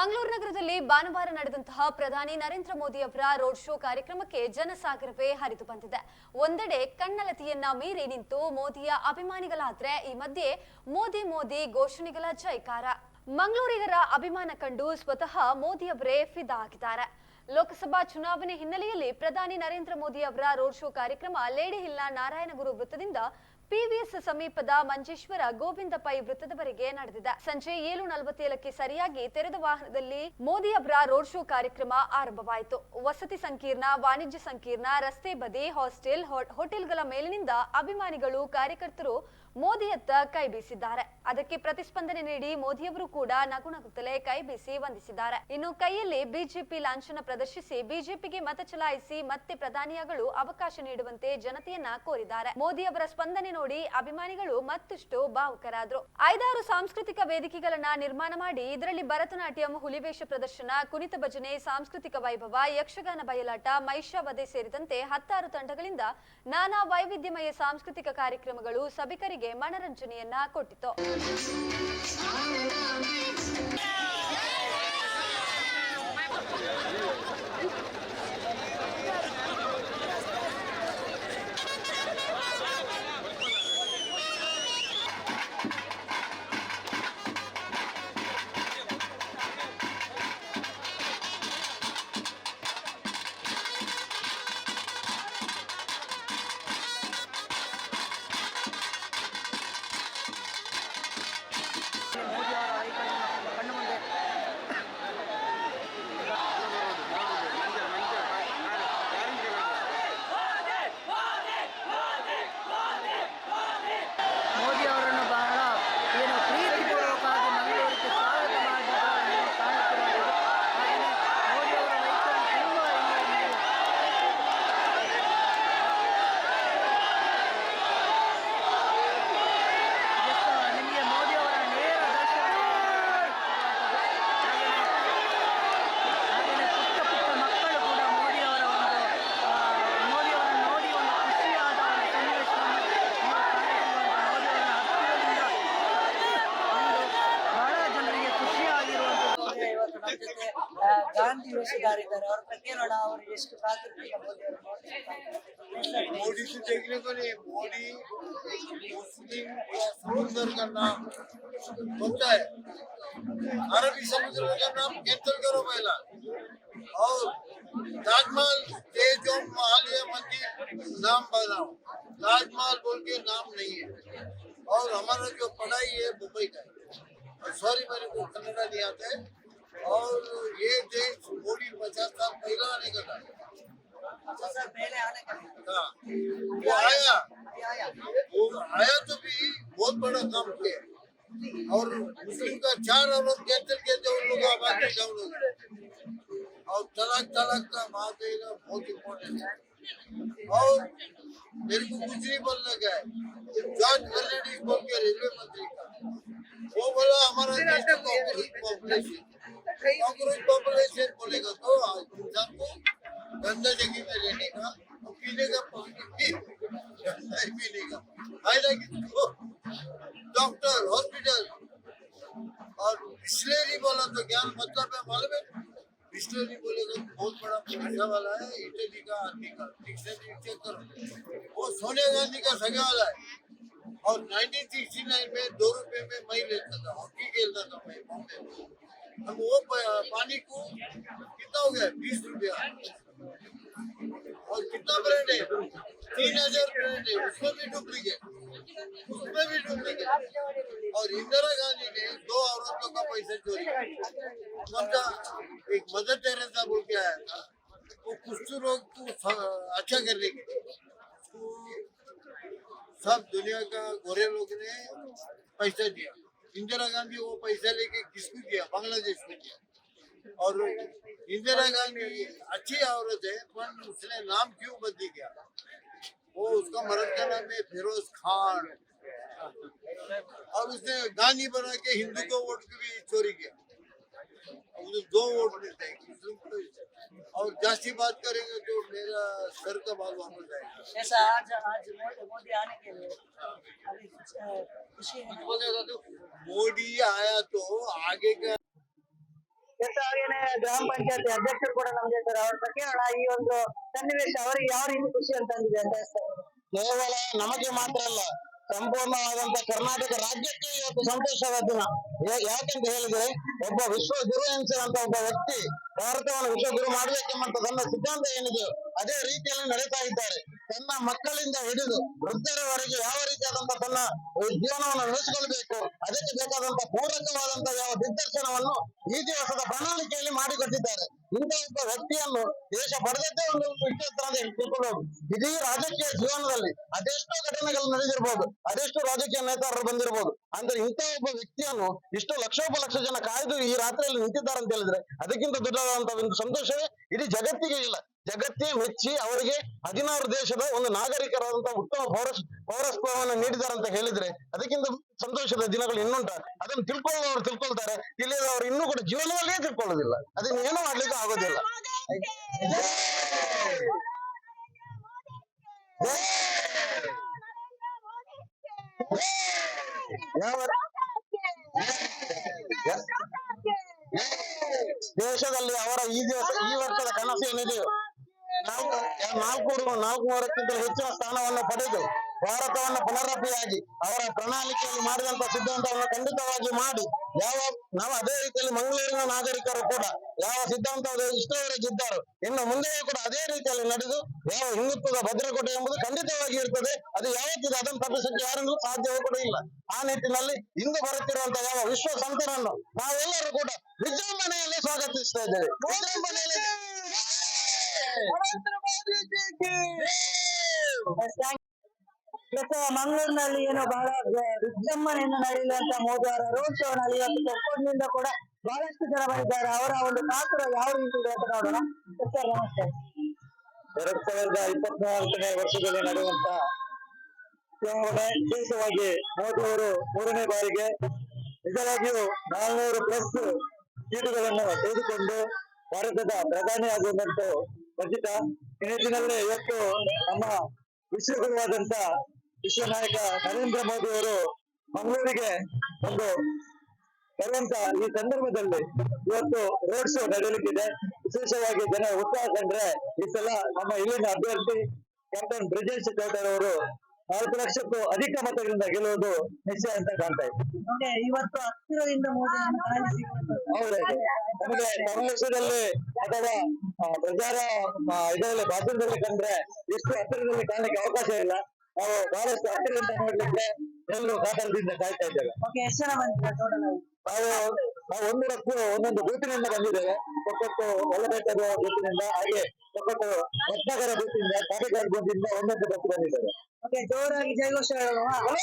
ಮಂಗಳೂರು ನಗರದಲ್ಲಿ ಭಾನುವಾರ ನಡೆದಂತಹ ಪ್ರಧಾನಿ ನರೇಂದ್ರ ಮೋದಿ ಅವರ ರೋಡ್ ಶೋ ಕಾರ್ಯಕ್ರಮಕ್ಕೆ ಜನಸಾಗರವೇ ಹರಿದು ಬಂದಿದೆ. ಒಂದೆಡೆ ಕಣ್ಣಲತಿಯನ್ನ ಮೀರಿ ನಿಂತು ಮೋದಿಯ ಅಭಿಮಾನಿಗಳಾದ್ರೆ ಈ ಮಧ್ಯೆ ಮೋದಿ ಮೋದಿ ಘೋಷಣೆಗಳ ಜೈಕಾರ ಮಂಗಳೂರಿಗರ ಅಭಿಮಾನ ಕಂಡು ಸ್ವತಃ ಮೋದಿ ಅವರೇ ಫಿದಾ ಆಗಿದ್ದಾರೆ. ಲೋಕಸಭಾ ಚುನಾವಣೆ ಹಿನ್ನೆಲೆಯಲ್ಲಿ ಪ್ರಧಾನಿ ನರೇಂದ್ರ ಮೋದಿ ಅವರ ರೋಡ್ ಶೋ ಕಾರ್ಯಕ್ರಮ ಲೇಡಿ ಹಿಲ್ನ ನಾರಾಯಣಗುರು ವೃತ್ತದಿಂದ ಪಿವಿಎಸ್ ಸಮೀಪದ ಮಂಜೇಶ್ವರ ಗೋವಿಂದ ಪೈ ವೃತ್ತದವರೆಗೆ ನಡೆದಿದೆ. ಸಂಜೆ ಏಳು ನಲವತ್ತೇಳಕ್ಕೆ ಸರಿಯಾಗಿ ತೆರೆದ ವಾಹನದಲ್ಲಿ ಮೋದಿ ಅವರ ರೋಡ್ ಶೋ ಕಾರ್ಯಕ್ರಮ ಆರಂಭವಾಯಿತು. ವಸತಿ ಸಂಕೀರ್ಣ, ವಾಣಿಜ್ಯ ಸಂಕೀರ್ಣ, ರಸ್ತೆ ಬದಿ, ಹಾಸ್ಟೆಲ್ ಹೋಟೆಲ್ಗಳ ಮೇಲಿನಿಂದ ಅಭಿಮಾನಿಗಳು ಕಾರ್ಯಕರ್ತರು ಮೋದಿಯತ್ತ ಕೈ ಬೀಸಿದ್ದಾರೆ. ಅದಕ್ಕೆ ಪ್ರತಿಸ್ಪಂದನೆ ನೀಡಿ ಮೋದಿಯವರು ಕೂಡ ನಗುನಗುತ್ತಲೇ ಕೈ ಬೀಸಿ ವಂದಿಸಿದ್ದಾರೆ. ಇನ್ನು ಕೈಯಲ್ಲಿ ಬಿಜೆಪಿ ಲಾಂಛನ ಪ್ರದರ್ಶಿಸಿ ಬಿಜೆಪಿಗೆ ಮತ ಚಲಾಯಿಸಿ ಮತ್ತೆ ಪ್ರಧಾನಿಯಾಗಲು ಅವಕಾಶ ನೀಡುವಂತೆ ಜನತೆಯನ್ನ ಕೋರಿದ್ದಾರೆ. ಮೋದಿ ಅವರ ಸ್ಪಂದನೆ ನೋಡಿ ಅಭಿಮಾನಿಗಳು ಮತ್ತಷ್ಟು ಭಾವುಕರಾದ್ರು. ಐದಾರು ಸಾಂಸ್ಕೃತಿಕ ವೇದಿಕೆಗಳನ್ನ ನಿರ್ಮಾಣ ಮಾಡಿ ಇದರಲ್ಲಿ ಭರತನಾಟ್ಯಂ, ಹುಲಿವೇಷ ಪ್ರದರ್ಶನ, ಕುಣಿತ ಭಜನೆ, ಸಾಂಸ್ಕೃತಿಕ ವೈಭವ, ಯಕ್ಷಗಾನ ಬಯಲಾಟ ಮಹಿಷಾವಧೆ ಸೇರಿದಂತೆ ಹತ್ತಾರು ತಂಡಗಳಿಂದ ನಾನಾ ವೈವಿಧ್ಯಮಯ ಸಾಂಸ್ಕೃತಿಕ ಕಾರ್ಯಕ್ರಮಗಳು ಸಭಿಕರಿಗೆ ಮನರಂಜನೆಯನ್ನ ಕೊಟ್ಟಿತು. ಮೋದಿ ಗಾಂಧಿ ವೇಷಗಾರಿದ್ದಾರೆ ಅವ್ರ ಹತ್ರ ಕೇಳೋಣ ಅವರು ಎಷ್ಟು ಪ್ರಾಕೃತಿಕ ಮೋದಿ ಅವರು मोदी से देखने को नहीं मोदी मुस्लिम या समुद्र का नाम होता है अरबी समुद्र का नाम कैंसिल करो पहला और ताजमहल ये जो महालिया मंदिर नाम बनाओ ताजमहल बोल के नाम नहीं है और हमारा जो पढ़ाई है मुंबई का है सॉरी मेरे को कन्नड़ा नहीं आता है और ये देश मोदी पचास साल पहला आने का था। सर पहले आने का हाँ, वो आया। आया। वो आया तो भी बहुत बड़ा काम किया। और मुस्लिम का चार औरत कैंसिल किए थे उन लोग आबादी डाउन हो गई और तलाक तलाक का बात है ना बहुत इम्पोर्टेंट है। और मेरे को कुछ नहीं बोलना क्या है। जॉर्ज फर्नांडिस बोल के रेलवे मंत्री का। वो बोला हमारा देश का पॉपुलेशन कॉकरोच पॉपुलेशन बोलेगा तो इंसान को गंदा जगह में रहने का और पीने का पानी भी गंदा ही पीने का। हालाँकि तो डॉक्टर हॉस्पिटल और बिस्लेरी बोला तो क्या मतलब है मालूम है? बिस्लेरी बोलेगा तो बहुत बड़ा पैसा वाला है, इटली का आदमी का। डिक्शनरी चेक करो। वो सोनिया गांधी का सगा वाला है। और 1969 में दो रुपए में मैं लेता था हॉकी खेलता था मैं, बॉम्बे अब वो पानी को कितना हो गया? बीस रुपया। और कितना ब्रांड है? तीन हज़ार ब्रांड है। उसमें भी डुप्लीकेट उसमें भी डुप्लीकेट और इंदिरा गांधी ने दो औरतों का पैसा चोरी। समझा एक मदर टेरेसा बोल के आया था वो कुछ लोग को अच्छा करने के लिए। उसको सब दुनिया का गोरे लोग ने पैसा दिया। इंदिरा गांधी वो पैसा लेके किसको दिया बांग्लादेश को दिया और इंदिरा गांधी अच्छी औरत है पर उसने नाम क्यों बदली किया? वो उसका मर्द का नाम है फिरोज खान। और उसने गांधी बना के हिंदू को वोट की भी चोरी किया। उसे दो वोट मिलते हैं और जास्ती बात करेंगे तो मेरा सर का बाल वापस जाएगा। ऐसा आज आज मोदी मोदी आने के लिए अभी खुशी है मोदी आया तो आगे का ಎಸ್ ಹಾಗೇನೆ ಗ್ರಾಮ ಪಂಚಾಯತಿ ಅಧ್ಯಕ್ಷರು ಕೂಡ ನಮ್ಗೆ ಇದ್ದಾರೆ ಅವ್ರ ಬಗ್ಗೆ ಕೇಳೋಣ ಈ ಒಂದು ಸನ್ನಿವೇಶ ಅವರಿಗೆ ಯಾವ ರೀತಿ ಖುಷಿ ಅಂತ ಅಂದಿದೆ ಅಂತ ಸರ್ ಕೇವಲ ನಮಗೆ ಮಾತ್ರ ಅಲ್ಲ ಸಂಪೂರ್ಣವಾದಂತ ಕರ್ನಾಟಕ ರಾಜ್ಯಕ್ಕೆ ಇವತ್ತು ಸಂತೋಷದ ದಿನ ಯಾ- ಯಾಕೆಂತ ಹೇಳಿದ್ರೆ ಒಬ್ಬ ವಿಶ್ವ ಗುರು ಎನಿಸಿದಂತ ಒಬ್ಬ ವ್ಯಕ್ತಿ ಭಾರತವನ್ನು ವಿಶ್ವಗುರು ಮಾಡಬೇಕೆಂಬಂತ ತನ್ನ ಸಿದ್ಧಾಂತ ಏನಿದೆಯೋ ಅದೇ ರೀತಿಯಲ್ಲಿ ನಡೀತಾ ಇದ್ದಾರೆ ತನ್ನ ಮಕ್ಕಳಿಂದ ಹಿಡಿದು ವೃದ್ಧರವರೆಗೆ ಯಾವ ರೀತಿಯಾದಂತಹ ತನ್ನ ಜೀವನವನ್ನು ನಡೆಸಿಕೊಳ್ಬೇಕು, ಅದಕ್ಕೆ ಬೇಕಾದಂತಹ ಪೂರಕವಾದಂತಹ ಯಾವ ದಿಗ್ದರ್ಶನವನ್ನು ಈ ದಿವಸದ ಪ್ರಣಾಳಿಕೆಯಲ್ಲಿ ಮಾಡಿಕೊಟ್ಟಿದ್ದಾರೆ. ಇಂತಹ ಒಬ್ಬ ವ್ಯಕ್ತಿಯನ್ನು ದೇಶ ಪಡೆದದ್ದೇ ಒಂದು ಅಂತ ತಿಳ್ಕೊಳ್ಳೋದು ಇಡೀ ರಾಜಕೀಯ ಜೀವನದಲ್ಲಿ ಅದೆಷ್ಟೋ ಘಟನೆಗಳು ನಡೆದಿರಬಹುದು ಅದೆಷ್ಟು ರಾಜಕೀಯ ನೇತಾರರು ಬಂದಿರಬಹುದು ಅಂದ್ರೆ ಇಂತಹ ಒಬ್ಬ ವ್ಯಕ್ತಿಯನ್ನು ಇಷ್ಟು ಲಕ್ಷೋಪಲಕ್ಷ ಜನ ಕಾಯ್ದು ಈ ರಾತ್ರಿಯಲ್ಲಿ ನಿಂತಿದ್ದಾರೆ ಅಂತ ಹೇಳಿದ್ರೆ ಅದಕ್ಕಿಂತ ದೊಡ್ಡದಾದಂತಹ ಒಂದು ಸಂತೋಷವೇ ಇಡೀ ಜಗತ್ತಿಗೆ ಇಲ್ಲ. ಜಗತ್ತೇ ಮೆಚ್ಚಿ ಅವರಿಗೆ ಹದಿನಾರು ದೇಶದ ಒಂದು ನಾಗರಿಕರಾದಂತಹ ಉತ್ತಮ ಪೌರಸ್ ಪೌರಸ್ತ್ವವನ್ನು ನೀಡಿದ್ದಾರೆ ಅಂತ ಹೇಳಿದ್ರೆ ಅದಕ್ಕಿಂತ ಸಂತೋಷದ ದಿನಗಳು ಇನ್ನುಂಟ? ಅದನ್ನು ತಿಳ್ಕೊಳ್ಳೋರು ತಿಳ್ಕೊಳ್ತಾರೆ. ತಿಳಿಯದವರು ಇನ್ನೂ ಕೂಡ ಜೀವನದಲ್ಲೇ ತಿಳ್ಕೊಳ್ಳೋದಿಲ್ಲ. ಅದನ್ನ ಏನೂ ಮಾಡ್ಲಿಕ್ಕೆ ಆಗೋದಿಲ್ಲ. ದೇಶದಲ್ಲಿ ಅವರ ಈ ದಿವಸ, ಈ ವರ್ಷದ ಕನಸು ಏನಿದೆಯೋ ನಾಲ್ಕು ನಾಲ್ಕು ನಾಲ್ಕು ಹೆಚ್ಚಿನ ಸ್ಥಾನವನ್ನು ಪಡೆದು ಭಾರತವನ್ನು ಪುನರಪಿಯಾಗಿ ಅವರ ಪ್ರಣಾಳಿಕೆಯಲ್ಲಿ ಮಾಡಿದಂತ ಸಿದ್ಧಾಂತವನ್ನು ಖಂಡಿತವಾಗಿ ಮಾಡಿ ಯಾವ ನಾವು ಅದೇ ರೀತಿಯಲ್ಲಿ ಮಂಗಳೂರಿನ ನಾಗರಿಕರು ಕೂಡ ಯಾವ ಸಿದ್ಧಾಂತ ಇಷ್ಟವರೆಗೆ ಇದ್ದಾರೋ ಇನ್ನು ಮುಂದೆಯೂ ಕೂಡ ಅದೇ ರೀತಿಯಲ್ಲಿ ನಡೆದು ಯಾವ ಹಿಂದುತ್ವದ ಭದ್ರಕೋಟೆ ಎಂಬುದು ಖಂಡಿತವಾಗಿ ಇರ್ತದೆ. ಅದು ಯಾವತ್ತಿದೆ ಅದನ್ನು ತಪ್ಪಿಸಕ್ಕೆ ಯಾರಿಂದಲೂ ಸಾಧ್ಯವೂ ಕೂಡ ಇಲ್ಲ. ಆ ನಿಟ್ಟಿನಲ್ಲಿ ಇಂದು ಬರುತ್ತಿರುವಂತಹ ಯಾವ ವಿಶ್ವ ಸಂತರನ್ನು ನಾವೆಲ್ಲರೂ ಕೂಡ ವಿಜೃಂಭಣೆಯಲ್ಲಿ ಸ್ವಾಗತಿಸ್ತಾ ಇದ್ದೇವೆ. ವಿಜೃಂಭಣೆಯಲ್ಲಿ ಇವತ್ತು ಮಂಗಳೂರಿನಲ್ಲಿ ಏನೋ ಬಹಳ ವಿಜೃಂಭಣೆಯನ್ನು ವಿಜೃಂಭಣೆಯಿಂದ ನಡೆಯುವಂತ ಮೋದಿ ಅವರ ರೋಡ್ ಶೋ ನಲ್ಲಿ ಇವತ್ತು ಕೂಡ ಬಹಳಷ್ಟು ಜನ ಬಂದಿದ್ದಾರೆ. ಅವರ ಒಂದು ಕಾತುರ ಯಾವ ರೀತಿ ಇದೆ ಅಂತ ನೋಡೋಣ. ಸರ್ ನಮಸ್ತೆ. ಎರಡ್ ಸಾವಿರದ ಇಪ್ಪತ್ನಾಲ್ಕನೇ ವರ್ಷದಲ್ಲಿ ನಡೆಯುವಂತ ಚುನಾವಣೆ ವಿಶೇಷವಾಗಿ ಮೋದಿ ಅವರು ಮೂರನೇ ಬಾರಿಗೆ ನಿಜವಾಗಿಯೂ ನಾಲ್ನೂರು ಪ್ಲಸ್ ಸೀಟುಗಳನ್ನು ತೆಗೆದುಕೊಂಡು ಭಾರತದ ಪ್ರಧಾನಿ ಆಗುವಂತೂ ಖಚಿತ. ಈ ನಿಟ್ಟಿನಲ್ಲಿ ಇವತ್ತು ನಮ್ಮ ವಿಶ್ವಗುರುವಾದಂತ ವಿಶ್ವ ನಾಯಕ ನರೇಂದ್ರ ಮೋದಿ ಅವರು ಮಂಗಳೂರಿಗೆ ಒಂದು ಬರುವಂತ ಈ ಸಂದರ್ಭದಲ್ಲಿ ಇವತ್ತು ರೋಡ್ ಶೋ ನಡೆಯಲಿಕ್ಕಿದೆ. ವಿಶೇಷವಾಗಿ ಜನ ಉತ್ಸಾಹ ಕಂಡ್ರೆ ಈ ಸಲ ನಮ್ಮ ಇಲ್ಲಿನ ಅಭ್ಯರ್ಥಿ ಕ್ಯಾಪ್ಟನ್ ಬ್ರಿಜೇಶ್ ಚೌಟರ್ ಅವರು ನಾಲ್ಕು ಲಕ್ಷಕ್ಕೂ ಅಧಿಕ ಮತಗಳಿಂದ ಗೆಲ್ಲುವುದು ನಿಶ್ಚಯ ಅಂತ ಕಾಣ್ತಾ ಇದೆ. ಇವತ್ತು ಹತ್ತಿರದಿಂದ ನಮಗೆ ಕಾಂಗ್ರೆಸ್ದಲ್ಲಿ ಅಥವಾ ಪ್ರಚಾರ ಇದರಲ್ಲಿ ಭಾಷಣದಲ್ಲಿ ಕಂಡ್ರೆ ಎಷ್ಟು ಹತ್ತಿರದಲ್ಲಿ ಕಾಣಲಿಕ್ಕೆ ಅವಕಾಶ ಇಲ್ಲ. ನಾವು ಬಹಳಷ್ಟು ಹತ್ತಿರದಿಂದ ನೋಡ್ಲಿಕ್ಕೆ ಎಲ್ಲರೂ ಕಾತರದಿಂದ ಕಾಯ್ತಾ ಇದ್ದೇವೆ. ನಾವು ನಾವು ಒಂದು ಲಕ್ಷ ಒಂದೊಂದು ಬೂತಿನಿಂದ ಬಂದಿದ್ದೇವೆ. ಒಕ್ಕಟ್ಟು ಒಳಬೆಟ್ಟದ ಬೂತಿನಿಂದ ಹಾಗೆ ಕೊಕ್ಕಟ್ಟು ರತ್ನಗರ ಬೂತಿನಿಂದ ಕಾಟಗಾರ್ ಬೂತಿನಿಂದ ಒಂದೊಂದು ಬಸ್ ಬಂದಿದ್ದೇವೆ. que lloran y ya no se va.